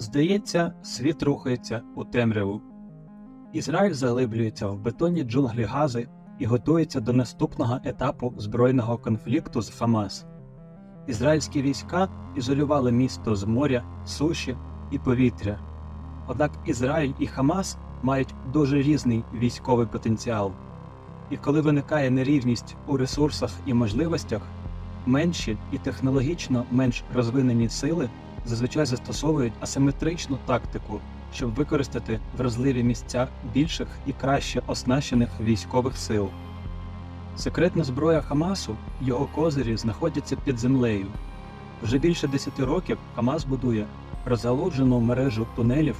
Здається, світ рухається у темряву. Ізраїль заглиблюється в бетонні джунглі Гази і готується до наступного етапу збройного конфлікту з Хамас. Ізраїльські війська ізолювали місто з моря, суші і повітря. Однак Ізраїль і Хамас мають дуже різний військовий потенціал. І коли виникає нерівність у ресурсах і можливостях, менші і технологічно менш розвинені сили зазвичай застосовують асиметричну тактику, щоб використати вразливі місця більших і краще оснащених військових сил. Секретна зброя Хамасу, його козирі знаходяться під землею. Вже більше 10 років Хамас будує розгалуджену мережу тунелів,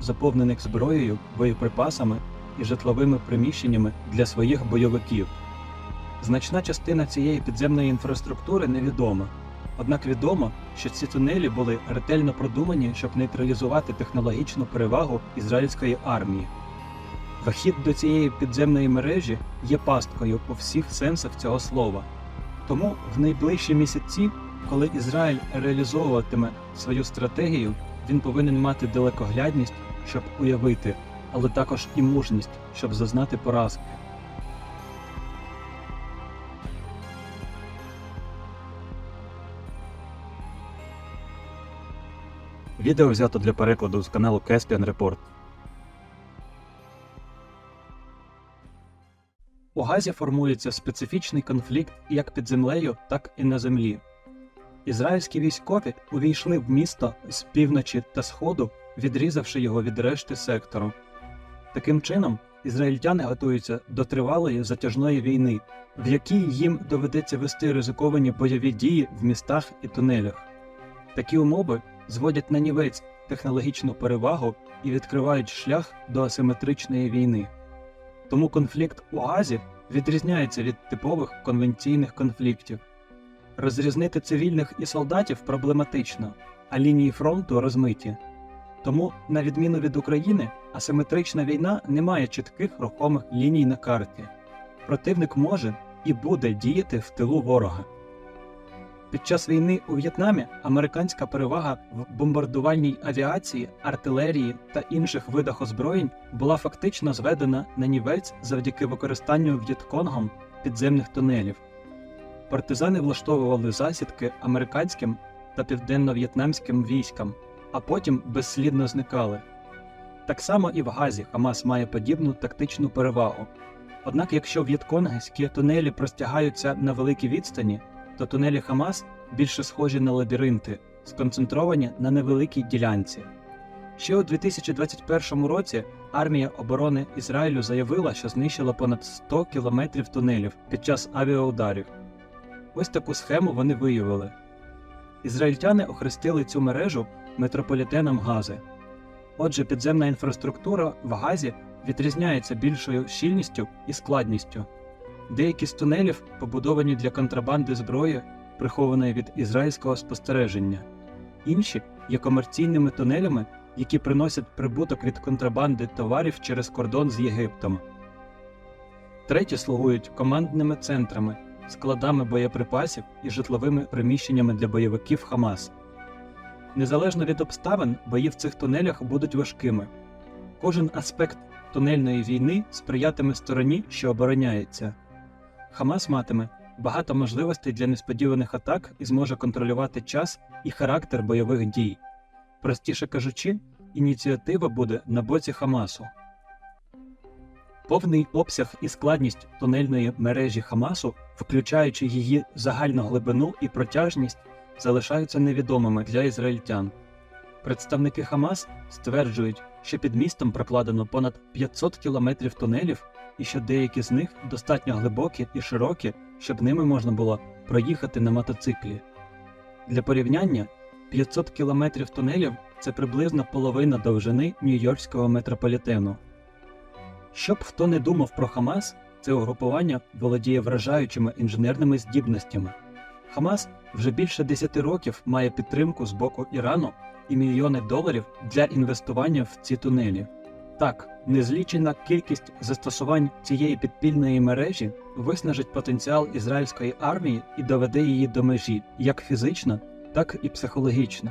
заповнених зброєю, боєприпасами і житловими приміщеннями для своїх бойовиків. Значна частина цієї підземної інфраструктури невідома. Однак відомо, що ці тунелі були ретельно продумані, щоб нейтралізувати технологічну перевагу ізраїльської армії. Вхід до цієї підземної мережі є пасткою у всіх сенсах цього слова. Тому в найближчі місяці, коли Ізраїль реалізовуватиме свою стратегію, він повинен мати далекоглядність, щоб уявити, але також і мужність, щоб зазнати поразки. Відео взято для перекладу з каналу Caspian Report. У Газі формується специфічний конфлікт як під землею, так і на землі. Ізраїльські військові увійшли в місто з півночі та сходу, відрізавши його від решти сектору. Таким чином, ізраїльтяни готуються до тривалої затяжної війни, в якій їм доведеться вести ризиковані бойові дії в містах і тунелях. Такі умови зводять на нівець технологічну перевагу і відкривають шлях до асиметричної війни. Тому конфлікт у Газі відрізняється від типових конвенційних конфліктів. Розрізнити цивільних і солдатів проблематично, а лінії фронту розмиті. Тому, на відміну від України, асиметрична війна не має чітких рухомих ліній на карті. Противник може і буде діяти в тилу ворога. Під час війни у В'єтнамі американська перевага в бомбардувальній авіації, артилерії та інших видах озброєнь була фактично зведена на нівець завдяки використанню В'єтконгом підземних тунелів. Партизани влаштовували засідки американським та південно-в'єтнамським військам, а потім безслідно зникали. Так само і в Газі Хамас має подібну тактичну перевагу. Однак, якщо в'єтконгські тунелі простягаються на великій відстані, то тунелі Хамас більше схожі на лабіринти, сконцентровані на невеликій ділянці. Ще у 2021 році армія оборони Ізраїлю заявила, що знищила понад 100 кілометрів тунелів під час авіаударів. Ось таку схему вони виявили. Ізраїльтяни охрестили цю мережу метрополітеном Гази. Отже, підземна інфраструктура в Газі відрізняється більшою щільністю і складністю. Деякі з тунелів побудовані для контрабанди зброї, прихованої від ізраїльського спостереження, інші є комерційними тунелями, які приносять прибуток від контрабанди товарів через кордон з Єгиптом. Треті слугують командними центрами, складами боєприпасів і житловими приміщеннями для бойовиків Хамас. Незалежно від обставин, бої в цих тунелях будуть важкими. Кожен аспект тунельної війни сприятиме стороні, що обороняється. Хамас матиме багато можливостей для несподіваних атак і зможе контролювати час і характер бойових дій. Простіше кажучи, ініціатива буде на боці Хамасу. Повний обсяг і складність тунельної мережі Хамасу, включаючи її загальну глибину і протяжність, залишаються невідомими для ізраїльтян. Представники Хамас стверджують, що під містом прокладено понад 500 кілометрів тунелів і що деякі з них достатньо глибокі і широкі, щоб ними можна було проїхати на мотоциклі. Для порівняння 500 кілометрів тунелів це приблизно половина довжини Нью-Йоркського метрополітену. Щоб хто не думав про Хамас, це угрупування володіє вражаючими інженерними здібностями. Хамас вже більше 10 років має підтримку з боку Ірану і мільйони доларів для інвестування в ці тунелі. Так, незлічена кількість застосувань цієї підпільної мережі виснажить потенціал ізраїльської армії і доведе її до межі як фізично, так і психологічно.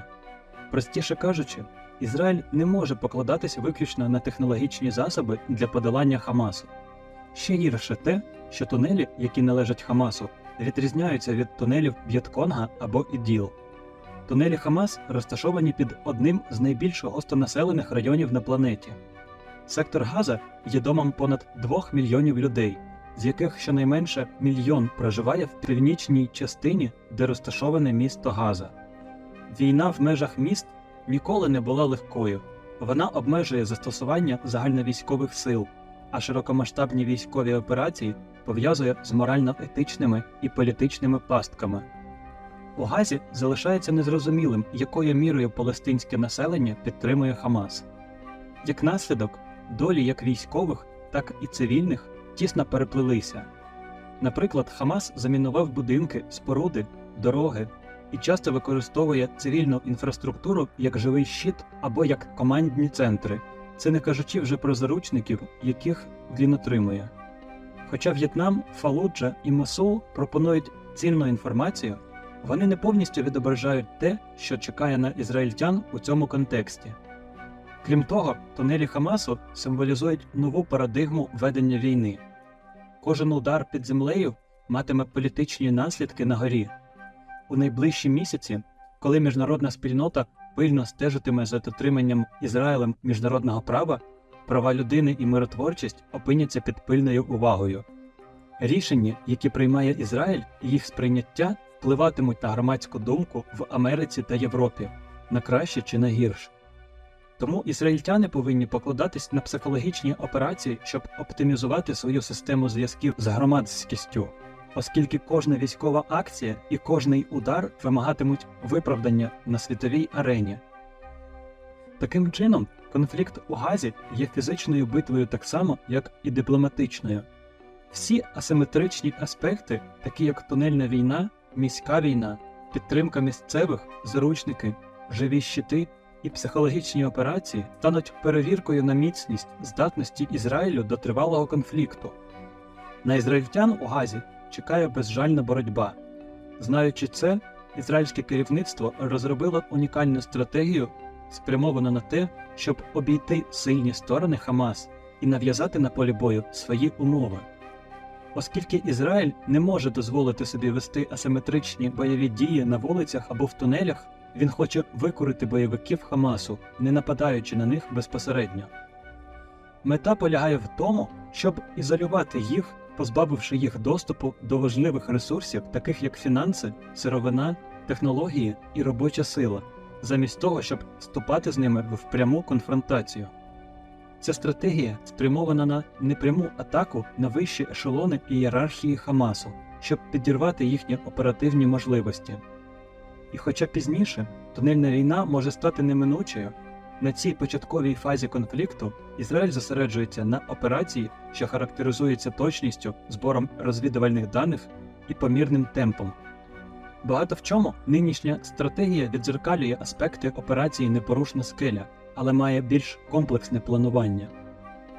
Простіше кажучи, Ізраїль не може покладатися виключно на технологічні засоби для подолання Хамасу. Ще гірше те, що тунелі, які належать Хамасу, відрізняються від тунелів В'єтконга або ІДІЛ. Тунелі Хамас розташовані під одним з найбільш густонаселених районів на планеті. Сектор Газа є домом понад 2 мільйонів людей, з яких щонайменше мільйон проживає в північній частині, де розташоване місто Газа. Війна в межах міст ніколи не була легкою. Вона обмежує застосування загальновійськових сил, а широкомасштабні військові операції пов'язує з морально-етичними і політичними пастками. У Газі залишається незрозумілим, якою мірою палестинське населення підтримує Хамас. Як наслідок, долі як військових, так і цивільних тісно переплилися. Наприклад, Хамас замінував будинки, споруди, дороги і часто використовує цивільну інфраструктуру як живий щит або як командні центри, це не кажучи вже про заручників, яких він отримує. Хоча В'єтнам, Фалуджа і Мосул пропонують цінну інформацію, вони не повністю відображають те, що чекає на ізраїльтян у цьому контексті. Крім того, тунелі Хамасу символізують нову парадигму ведення війни. Кожен удар під землею матиме політичні наслідки на горі. У найближчі місяці, коли міжнародна спільнота пильно стежитиме за дотриманням Ізраїлем міжнародного права, права людини і миротворчість опиняться під пильною увагою. Рішення, які приймає Ізраїль, їх сприйняття впливатимуть на громадську думку в Америці та Європі на краще чи на гірше. Тому ізраїльтяни повинні покладатись на психологічні операції, щоб оптимізувати свою систему зв'язків з громадськістю, оскільки кожна військова акція і кожний удар вимагатимуть виправдання на світовій арені. Таким чином, конфлікт у Газі є фізичною битвою так само, як і дипломатичною. Всі асиметричні аспекти, такі як тунельна війна, міська війна, підтримка місцевих, заручники, живі щити і психологічні операції стануть перевіркою на міцність здатності Ізраїлю до тривалого конфлікту. На ізраїльтян у Газі чекає безжальна боротьба. Знаючи це, ізраїльське керівництво розробило унікальну стратегію, спрямовану на те, щоб обійти сильні сторони Хамас і нав'язати на полі бою свої умови. Оскільки Ізраїль не може дозволити собі вести асиметричні бойові дії на вулицях або в тунелях, він хоче викорити бойовиків Хамасу, не нападаючи на них безпосередньо. Мета полягає в тому, щоб ізолювати їх, позбавивши їх доступу до важливих ресурсів, таких як фінанси, сировина, технології і робоча сила, замість того, щоб вступати з ними в пряму конфронтацію. Ця стратегія спрямована на непряму атаку на вищі ешелони ієрархії Хамасу, щоб підірвати їхні оперативні можливості. І хоча пізніше тунельна війна може стати неминучою, на цій початковій фазі конфлікту Ізраїль зосереджується на операції, що характеризується точністю, збором розвідувальних даних і помірним темпом. Багато в чому нинішня стратегія відзеркалює аспекти операції Непорушна скеля, але має більш комплексне планування.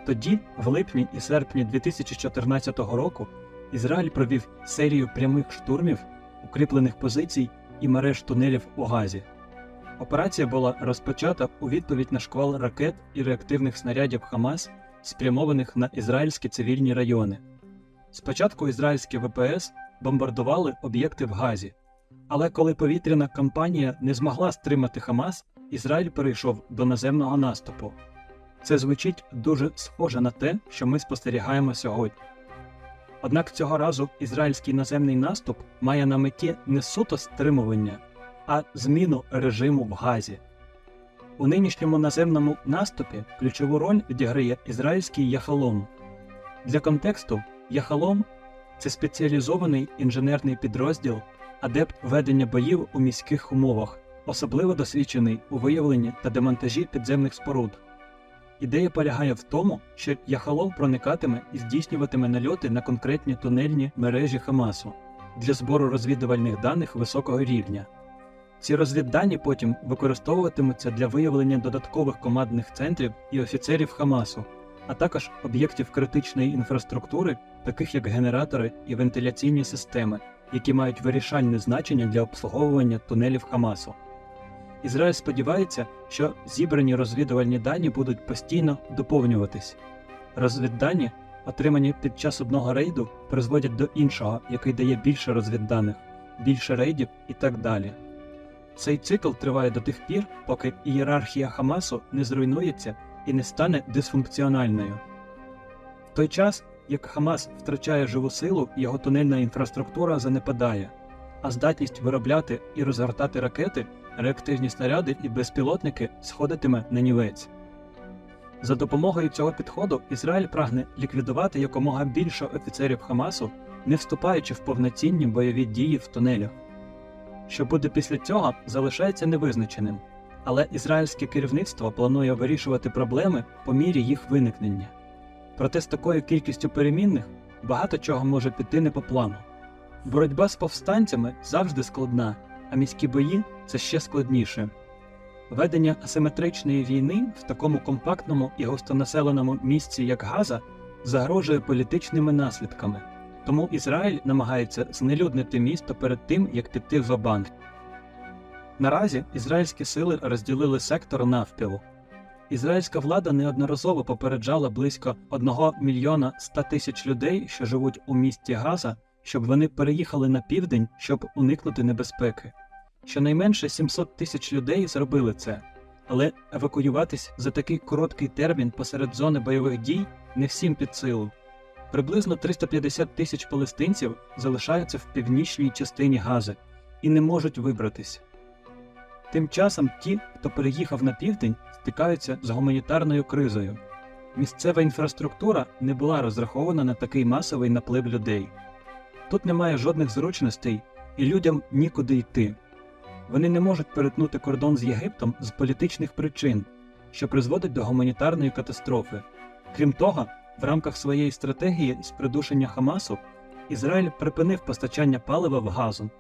Тоді, в липні і серпні 2014 року, Ізраїль провів серію прямих штурмів, укріплених позицій і мереж тунелів у Газі. Операція була розпочата у відповідь на шквал ракет і реактивних снарядів Хамас, спрямованих на ізраїльські цивільні райони. Спочатку ізраїльські ВПС бомбардували об'єкти в Газі, але коли повітряна кампанія не змогла стримати Хамас, Ізраїль перейшов до наземного наступу. Це звучить дуже схоже на те, що ми спостерігаємо сьогодні. Однак цього разу ізраїльський наземний наступ має на меті не суто стримування, а зміну режиму в Газі. У нинішньому наземному наступі ключову роль відіграє ізраїльський Яхалом. Для контексту Яхалом це спеціалізований інженерний підрозділ, адепт ведення боїв у міських умовах, особливо досвідчений у виявленні та демонтажі підземних споруд. Ідея полягає в тому, що Яхалом проникатиме і здійснюватиме нальоти на конкретні тунельні мережі Хамасу для збору розвідувальних даних високого рівня. Ці розвіддані потім використовуватимуться для виявлення додаткових командних центрів і офіцерів Хамасу, а також об'єктів критичної інфраструктури, таких як генератори і вентиляційні системи, які мають вирішальне значення для обслуговування тунелів Хамасу. Ізраїль сподівається, що зібрані розвідувальні дані будуть постійно доповнюватись. Розвіддані, отримані під час одного рейду, призводять до іншого, який дає більше розвідданих, більше рейдів і так далі. Цей цикл триває до тих пір, поки ієрархія Хамасу не зруйнується і не стане дисфункціональною. В той час, як Хамас втрачає живу силу, його тунельна інфраструктура занепадає, а здатність виробляти і розгортати ракети, реактивні снаряди і безпілотники сходитиме на нівець. За допомогою цього підходу Ізраїль прагне ліквідувати якомога більше офіцерів Хамасу, не вступаючи в повноцінні бойові дії в тунелях. Що буде після цього, залишається невизначеним, але ізраїльське керівництво планує вирішувати проблеми по мірі їх виникнення. Проте з такою кількістю перемінних багато чого може піти не по плану. Боротьба з повстанцями завжди складна, а міські бої це ще складніше. Ведення асиметричної війни в такому компактному і густонаселеному місці, як Газа, загрожує політичними наслідками. Тому Ізраїль намагається знелюднити місто перед тим, як піти в банк. Наразі ізраїльські сили розділили сектор навпіл. Ізраїльська влада неодноразово попереджала близько 1 мільйона 100 тисяч людей, що живуть у місті Газа, щоб вони переїхали на південь, щоб уникнути небезпеки. Щонайменше 700 тисяч людей зробили це, але евакуюватись за такий короткий термін посеред зони бойових дій не всім під силу. Приблизно 350 тисяч палестинців залишаються в північній частині Гази і не можуть вибратись. Тим часом ті, хто переїхав на південь, стикаються з гуманітарною кризою. Місцева інфраструктура не була розрахована на такий масовий наплив людей. Тут немає жодних зручностей, і людям нікуди йти. Вони не можуть перетнути кордон з Єгиптом з політичних причин, що призводить до гуманітарної катастрофи. Крім того, в рамках своєї стратегії з придушення Хамасу Ізраїль припинив постачання палива в газу.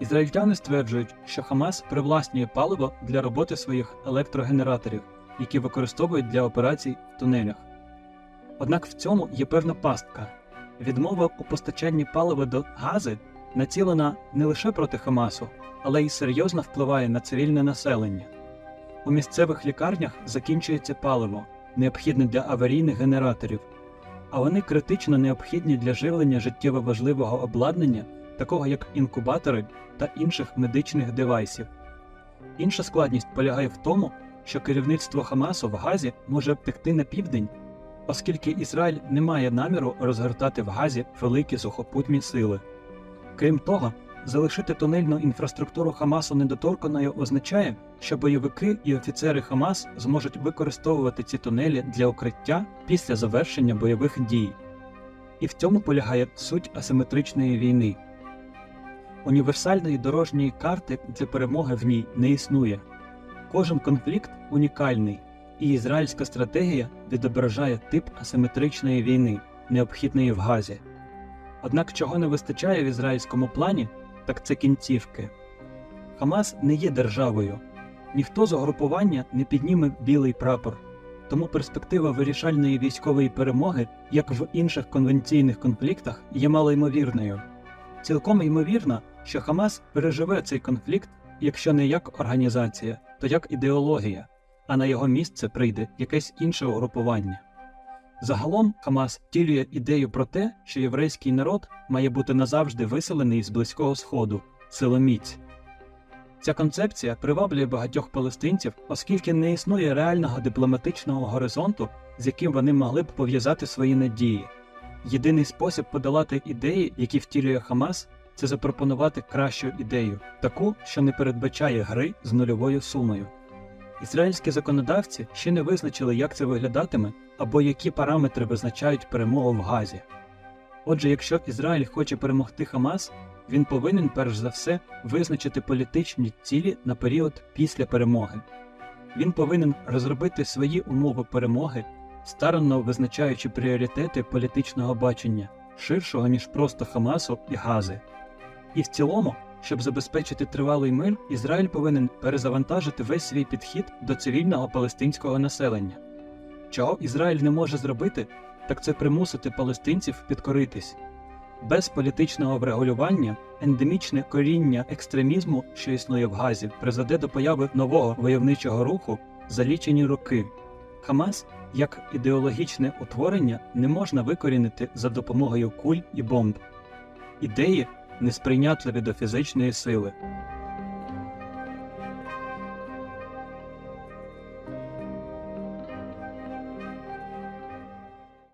Ізраїльтяни стверджують, що Хамас привласнює паливо для роботи своїх електрогенераторів, які використовують для операцій в тунелях. Однак в цьому є певна пастка. Відмова у постачанні палива до Гази націлена не лише проти Хамасу, але й серйозно впливає на цивільне населення. У місцевих лікарнях закінчується паливо, необхідне для аварійних генераторів, а вони критично необхідні для живлення життєво важливого обладнання, такого як інкубатори та інших медичних девайсів. Інша складність полягає в тому, що керівництво Хамасу в Газі може втекти на південь, оскільки Ізраїль не має наміру розгортати в Газі великі сухопутні сили. Крім того, залишити тунельну інфраструктуру Хамасу недоторканою означає, що бойовики і офіцери Хамас зможуть використовувати ці тунелі для укриття після завершення бойових дій. І в цьому полягає суть асиметричної війни. Універсальної дорожньої карти для перемоги в ній не існує. Кожен конфлікт унікальний, і ізраїльська стратегія відображає тип асиметричної війни, необхідної в Газі. Однак чого не вистачає в ізраїльському плані, так це кінцівки. Хамас не є державою, ніхто з угрупування не підніме білий прапор, тому перспектива вирішальної військової перемоги, як в інших конвенційних конфліктах, є малоймовірною. Цілком ймовірно, що Хамас переживе цей конфлікт, якщо не як організація, то як ідеологія, а на його місце прийде якесь інше угрупування. Загалом Хамас втілює ідею про те, що єврейський народ має бути назавжди виселений з Близького Сходу, силоміць. Ця концепція приваблює багатьох палестинців, оскільки не існує реального дипломатичного горизонту, з яким вони могли б пов'язати свої надії. Єдиний спосіб подолати ідеї, які втілює Хамас, це запропонувати кращу ідею, таку, що не передбачає гри з нульовою сумою. Ізраїльські законодавці ще не визначили, як це виглядатиме або які параметри визначають перемогу в Газі. Отже, якщо Ізраїль хоче перемогти Хамас, він повинен перш за все визначити політичні цілі на період після перемоги. Він повинен розробити свої умови перемоги, старанно визначаючи пріоритети політичного бачення, ширшого ніж просто Хамасу і Гази. І в цілому, щоб забезпечити тривалий мир, Ізраїль повинен перезавантажити весь свій підхід до цивільного палестинського населення. Чого Ізраїль не може зробити, так це примусити палестинців підкоритись. Без політичного врегулювання ендемічне коріння екстремізму, що існує в Газі, призведе до появи нового войовничого руху за лічені роки. Хамас як ідеологічне утворення не можна викорінити за допомогою куль і бомб. Ідеї несприйнятливі до фізичної сили.